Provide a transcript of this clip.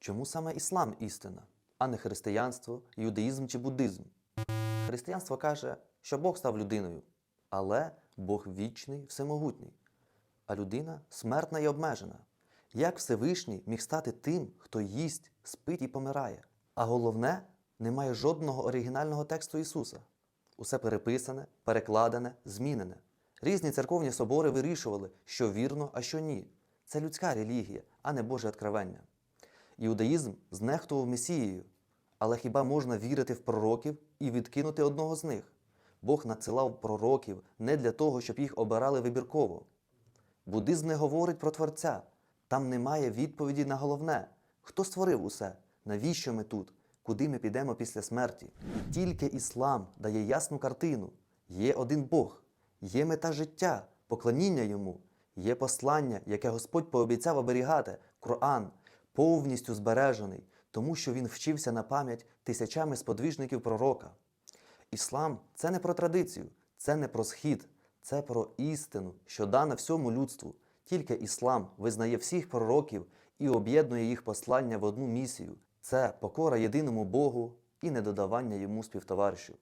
Чому саме іслам істина, а не християнство, юдаїзм чи буддизм? Християнство каже, що Бог став людиною, але Бог вічний, всемогутній, а людина смертна і обмежена. Як Всевишній міг стати тим, хто їсть, спить і помирає? А головне, немає жодного оригінального тексту Ісуса. Усе переписане, перекладене, змінене. Різні церковні собори вирішували, що вірно, а що ні. Це людська релігія, а не Боже откровення. Іудаїзм знехтував Месією, але хіба можна вірити в пророків і відкинути одного з них? Бог надсилав пророків не для того, щоб їх обирали вибірково. Буддизм не говорить про Творця. Там немає відповіді на головне: хто створив усе, навіщо ми тут, куди ми підемо після смерті. Тільки іслам дає ясну картину: є один Бог, є мета життя, поклоніння йому, є послання, яке Господь пообіцяв оберігати, Коран, повністю збережений, тому що він вчився на пам'ять тисячами сподвіжників пророка. Іслам це не про традицію, це не про схід, це про істину, що дана всьому людству. Тільки іслам визнає всіх пророків і об'єднує їх послання в одну місію. Це покора єдиному Богу і недодавання йому співтоваришів.